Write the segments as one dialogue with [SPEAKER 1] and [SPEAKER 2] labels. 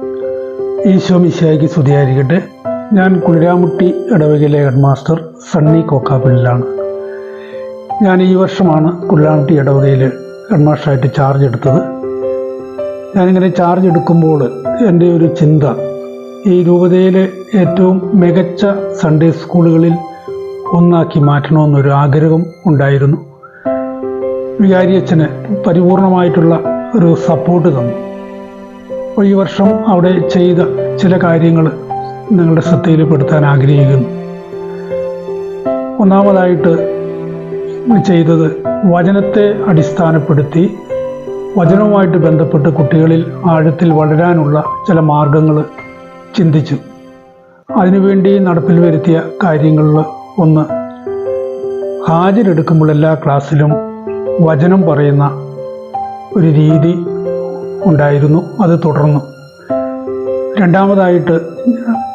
[SPEAKER 1] ഈശോ മിശായിക്ക് സ്തുതിയായിരിക്കട്ടെ. ഞാൻ കുളിരാമുട്ടി ഇടവകയിലെ ഹെഡ് മാസ്റ്റർ സണ്ണി കോക്കാപ്പിള്ളിലാണ് ഞാൻ ഈ വർഷമാണ് കുളിരാമുട്ടി ഇടവകയിൽ ഹെഡ് മാസ്റ്ററായിട്ട് ചാർജ് എടുത്തത്. ഞാനിങ്ങനെ ചാർജ് എടുക്കുമ്പോൾ എന്റെ ഒരു ചിന്ത ഈ രൂപതയിലെ ഏറ്റവും മികച്ച സൺഡേ സ്കൂളുകളിൽ ഒന്നാക്കി മാറ്റണമെന്നൊരു ആഗ്രഹം ഉണ്ടായിരുന്നു. വികാരിയച്ഛന് പരിപൂർണമായിട്ടുള്ള ഒരു സപ്പോർട്ട് തന്നു. അപ്പോൾ ഈ വർഷം അവിടെ ചെയ്ത ചില കാര്യങ്ങൾ നിങ്ങളുടെ ശ്രദ്ധയിൽപ്പെടുത്താൻ ആഗ്രഹിക്കുന്നു. ഒന്നാമതായിട്ട് ചെയ്തത് വചനത്തെ അടിസ്ഥാനപ്പെടുത്തി വചനവുമായിട്ട് ബന്ധപ്പെട്ട് കുട്ടികളിൽ ആഴത്തിൽ വളരാനുള്ള ചില മാർഗങ്ങൾ ചിന്തിച്ചു. അതിനുവേണ്ടി നടപ്പിൽ വരുത്തിയ കാര്യങ്ങളിൽ ഒന്ന് ഹാജരെടുക്കുമ്പോൾ എല്ലാ ക്ലാസ്സിലും വചനം പറയുന്ന ഒരു രീതി ഉണ്ടായിരുന്നു. അത് തുടർന്നു. രണ്ടാമതായിട്ട്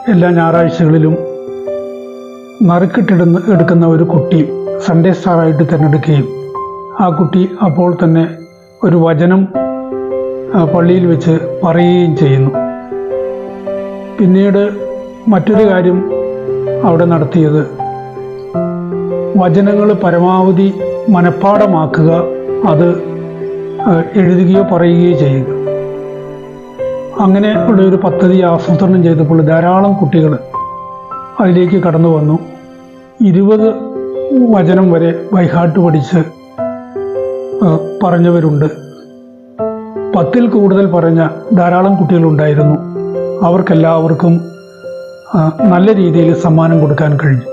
[SPEAKER 1] എല്ലാ ഞായറാഴ്ചകളിലും നറുക്കിട്ടിടുന്ന എടുക്കുന്ന ഒരു കുട്ടി സൺഡേ സ്റ്റാറായിട്ട് തിരഞ്ഞെടുക്കുകയും ആ കുട്ടി അപ്പോൾ തന്നെ ഒരു വചനം പള്ളിയിൽ വെച്ച് പറയുകയും ചെയ്യുന്നു. പിന്നീട് മറ്റൊരു കാര്യം അവിടെ നടത്തിയത്. വചനങ്ങൾ പരമാവധി മനഃപ്പാടമാക്കുക അത് എഴുതുകയോ പറയുകയോ ചെയ്യുക. അങ്ങനെ ഉള്ള ഒരു പദ്ധതി ആസൂത്രണം ചെയ്തപ്പോൾ ധാരാളം കുട്ടികൾ അതിലേക്ക് കടന്നു വന്നു. ഇരുപത് വചനം വരെ ബൈഹാട്ട് പഠിച്ച് പറഞ്ഞവരുണ്ട്. പത്തിൽ കൂടുതൽ പറഞ്ഞ ധാരാളം കുട്ടികളുണ്ടായിരുന്നു. അവർക്കെല്ലാവർക്കും നല്ല രീതിയിൽ സമ്മാനം കൊടുക്കാൻ കഴിഞ്ഞു.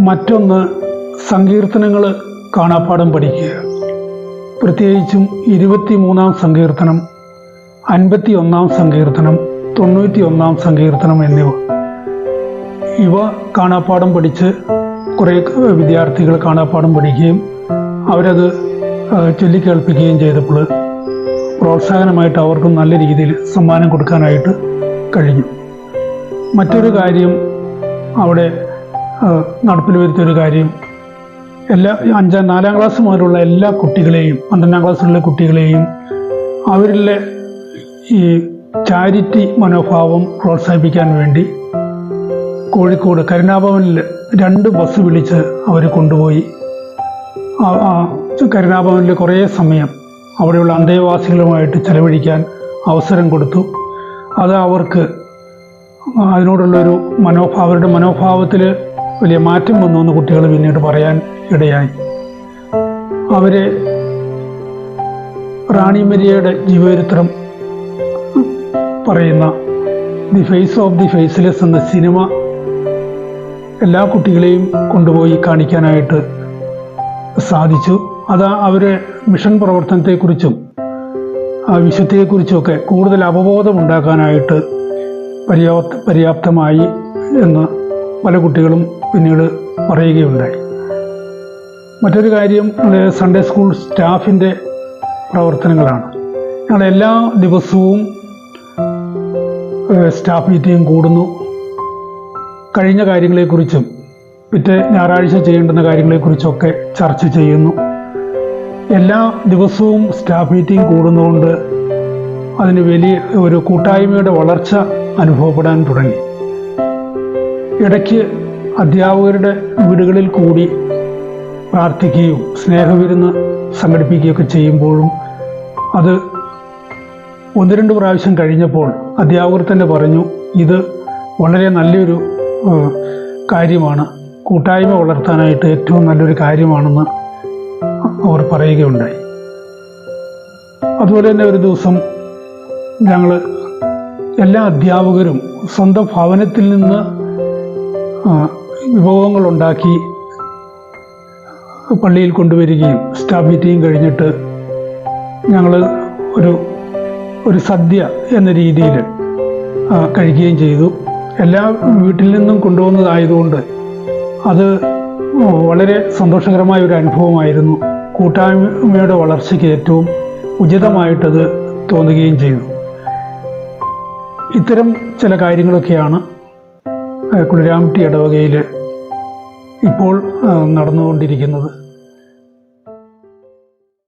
[SPEAKER 1] മറ്റൊന്ന് സങ്കീർത്തനങ്ങൾ കാണാപ്പാടം പഠിക്കുക. പ്രത്യേകിച്ചും ഇരുപത്തി മൂന്നാം സങ്കീർത്തനം അൻപത്തി ഒന്നാം സങ്കീർത്തനം തൊണ്ണൂറ്റി ഒന്നാം സങ്കീർത്തനം എന്നിവ. ഇവ കാണാപ്പാടം പഠിച്ച് കുറേ വിദ്യാർത്ഥികൾ കാണാപ്പാടം പഠിക്കുകയും അവരത് ചൊല്ലിക്കേൾപ്പിക്കുകയും ചെയ്തപ്പോൾ പ്രോത്സാഹനമായിട്ട് അവർക്കും നല്ല രീതിയിൽ സമ്മാനം കൊടുക്കാനായിട്ട് കഴിഞ്ഞു. മറ്റൊരു കാര്യം അവിടെ നടപ്പിൽ വരുത്തിയൊരു കാര്യം. എല്ലാ അഞ്ചാം നാലാം ക്ലാസ് മുതലുള്ള എല്ലാ കുട്ടികളെയും പന്ത്രണ്ടാം ക്ലാസ്സിലുള്ള കുട്ടികളെയും അവരിലെ ഈ ചാരിറ്റി മനോഭാവം പ്രോത്സാഹിപ്പിക്കാൻ വേണ്ടി കോഴിക്കോട് കരുണാഭവനിൽ രണ്ട് ബസ് വിളിച്ച് അവർ കൊണ്ടുപോയി. കരുണാഭവനിൽ കുറേ സമയം അവിടെയുള്ള അന്തേവാസികളുമായിട്ട് ചെലവഴിക്കാൻ അവസരം കൊടുത്തു. അത് അവർക്ക് അതിനോടുള്ളൊരു മനോഭാവ അവരുടെ മനോഭാവത്തിൽ വലിയ മാറ്റം വന്നു എന്ന് കുട്ടികൾ പിന്നീട് പറയാൻ ഇടയായി. അവരെ റാണി മരിയയുടെ ജീവചരിത്രം പറയുന്ന the face of the faceless എന്ന സിനിമ എല്ലാ കുട്ടികളെയും കൊണ്ടുപോയി കാണിക്കാനായിട്ട് സാധിച്ചു. അത് അവരെ മിഷൻ പ്രവർത്തനത്തെക്കുറിച്ചും ആ വിശുദ്ധിയെക്കുറിച്ചുമൊക്കെ കൂടുതൽ അവബോധമുണ്ടാക്കാനായിട്ട് പര്യാപ്ത പര്യാപ്തമായി എന്ന് പല കുട്ടികളും പിന്നീട് പറയുകയുണ്ടായി. മറ്റൊരു കാര്യം സൺഡേ സ്കൂൾ സ്റ്റാഫിന്റെ പ്രവർത്തനങ്ങളാണ്. ഞങ്ങൾ എല്ലാ ദിവസവും സ്റ്റാഫ് മീറ്റിംഗ് കൂടുന്നു. കഴിഞ്ഞ കാര്യങ്ങളെക്കുറിച്ചും പിറ്റേ ഞായറാഴ്ച ചെയ്യേണ്ടുന്ന കാര്യങ്ങളെക്കുറിച്ചൊക്കെ ചർച്ച ചെയ്യുന്നു. എല്ലാ ദിവസവും സ്റ്റാഫ് മീറ്റിംഗ് കൂടുന്നതുകൊണ്ട് അതിന് വലിയ ഒരു കൂട്ടായ്മയുടെ വളർച്ച അനുഭവപ്പെടാൻ തുടങ്ങി. ഇടയ്ക്ക് അധ്യാപകരുടെ വീടുകളിൽ കൂടി പ്രാർത്ഥിക്കുകയും സ്നേഹവിരുന്ന് സംഘടിപ്പിക്കുകയൊക്കെ ചെയ്യുമ്പോഴും അത് ഒന്ന് രണ്ട് പ്രാവശ്യം കഴിഞ്ഞപ്പോൾ അധ്യാപകർ തന്നെ പറഞ്ഞു ഇത് വളരെ നല്ലൊരു കാര്യമാണ്. കൂട്ടായ്മ വളർത്താനായിട്ട് ഏറ്റവും നല്ലൊരു കാര്യമാണെന്ന് അവർ പറയുകയുണ്ടായി. അതുപോലെ തന്നെ ഒരു ദിവസം ഞങ്ങൾ എല്ലാ അധ്യാപകരും സ്വന്തം ഭവനത്തിൽ നിന്ന് വിഭവങ്ങൾ ഉണ്ടാക്കി പള്ളിയിൽ കൊണ്ടുവരികയും സ്റ്റാഫ് മീറ്റിംഗ് കഴിഞ്ഞിട്ട് ഞങ്ങൾ ഒരു ഒരു സദ്യ എന്ന രീതിയിൽ കഴിക്കുകയും ചെയ്തു. എല്ലാ വീട്ടിൽ നിന്നും കൊണ്ടുവന്നതായതുകൊണ്ട് അത് വളരെ സന്തോഷകരമായ ഒരു അനുഭവമായിരുന്നു. കൂട്ടായ്മയുടെ വളർച്ചയ്ക്ക് ഏറ്റവും ഉചിതമായിട്ടത് തോന്നുകയും ചെയ്തു. ഇത്തരം ചില കാര്യങ്ങളൊക്കെയാണ് കുളിരാമിട്ടി ഇടവകയിൽ ഇപ്പോൾ നടന്നുകൊണ്ടിരിക്കുന്നത്.